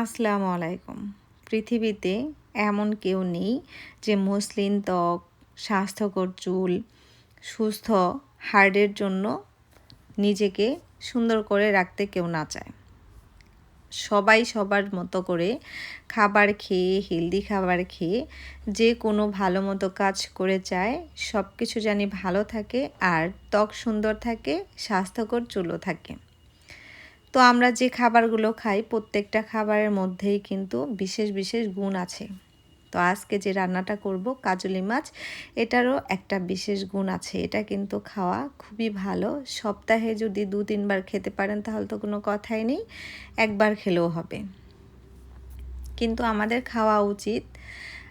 আসসালামু আলাইকুম। পৃথিবীতে এমন কেউ নেই যে মসলিন ত্বক, স্বাস্থ্যকর চুল, সুস্থ হার্টের জন্য নিজেকে সুন্দর করে রাখতে কেউ না চায়। সবাই সবার মতো করে খাবার খেয়ে হেলদি খাবার খেয়ে যে কোনো ভালো মতো কাজ করে চায় সব কিছু জানি ভালো থাকে আর ত্বক সুন্দর থাকে, স্বাস্থ্যকর চুলও থাকে। তো আমরা যে খাবারগুলো খাই, প্রত্যেকটা খাবারের মধ্যেই কিন্তু বিশেষ বিশেষ গুণ আছে। তো আজকে যে রান্নাটা করব, কাজলি মাছ, এটারও একটা বিশেষ গুণ আছে। এটা কিন্তু খাওয়া খুবই ভালো। সপ্তাহে যদি দু, তিনবার খেতে পারেন, তাহলে তো কোনো কথাই নেই। একবার খেলেও হবে। কিন্তু আমাদের খাওয়া উচিত।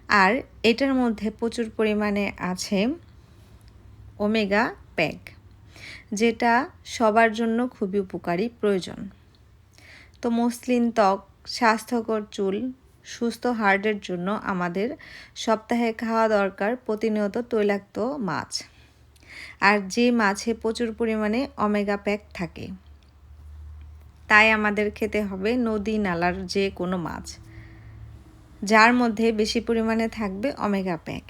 আর এটার মধ্যে প্রচুর পরিমাণে আছে ওমেগা প্যাক। যেটা সবার জন্য খুবই উপকারী, প্রয়োজন। তো মসলিন ত্বক, স্বাস্থ্যকর চুল, সুস্থ হার্টের জন্য আমাদের সপ্তাহে খাওয়া দরকার প্রতিনিয়ত তৈলাক্ত মাছ। আর যে মাছে প্রচুর পরিমাণে অমেগা প্যাক থাকে, তাই আমাদের খেতে হবে নদী নালার যে কোনো মাছ। যার মধ্যে বেশি পরিমাণে থাকবে অমেগা প্যাক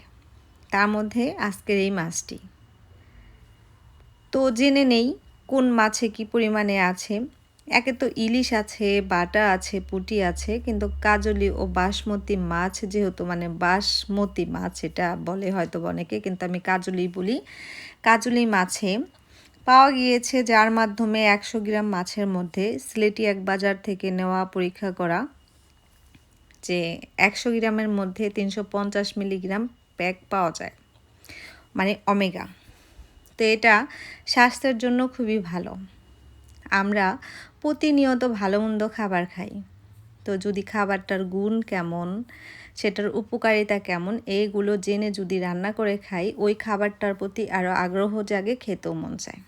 তার মধ্যে আজকের এই মাছটি। তো জেনে নেই কোন মাছে কি পরিমাণে আছে। একে তো ইলিশ আছে, বাটা আছে, পুটি আছে, কিন্তু কাজলি ও বাসমতি মাছ যেহেতু মানে বাসমতি মাছ এটা বলে হয়তো অনেকে, কিন্তু আমি কাজলি বলি। কাজলি মাছে পাওয়া গিয়েছে যার মাধ্যমে একশো গ্রাম মাছের মধ্যে সিলেটি এক বাজার থেকে নেওয়া পরীক্ষা করা যে একশো গ্রামের মধ্যে তিনশো পঞ্চাশ মিলিগ্রাম প্যাক পাওয়া যায়। মানে অমেগা তো এটা স্বাস্থ্যের জন্য খুবই ভালো। আমরা প্রতিনিয়ত ভালো মন্দ খাবার খাই। তো যদি খাবারটার গুণ কেমন, সেটার উপকারিতা কেমন, এইগুলো জেনে যদি রান্না করে খাই, ওই খাবারটার প্রতি আরও আগ্রহ জাগে, খেতেও মন চায়।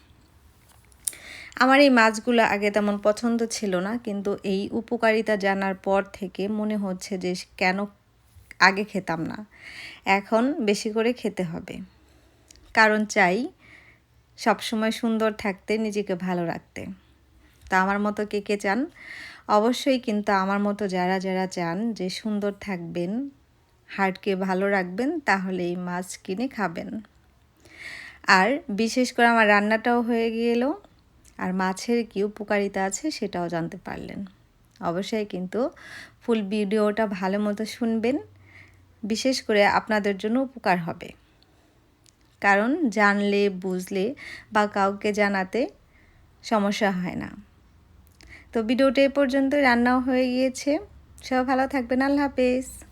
আমার এই মাছগুলো আগে তেমন পছন্দ ছিল না, কিন্তু এই উপকারিতা জানার পর থেকে মনে হচ্ছে যে কেন আগে খেতাম না। এখন বেশি করে খেতে হবে। কারণ চাই সবসময় সুন্দর থাকতে, নিজেকে ভালো রাখতে। তা আমার মতো কে কে চান? অবশ্যই কিন্তু আমার মতো যারা যারা চান যে সুন্দর থাকবেন, হার্টকে ভালো রাখবেন তাহলে এই মাছ কিনে খাবেন। আর বিশেষ করে আমার রান্নাটাও হয়ে গেল, আর মাছের কী উপকারিতা আছে সেটাও জানতে পারলেন। অবশ্যই কিন্তু ফুল ভিডিওটা ভালো মতো শুনবেন, বিশেষ করে আপনাদের জন্য উপকার হবে। কারণ জানলে, বুঝলে বা কাউকে জানাতে সমস্যা হয় না। তো ভিডিওটা এ পর্যন্ত রান্নাও হয়ে গিয়েছে। সব ভালো থাকবেন, আল্লাহ হাফেজ।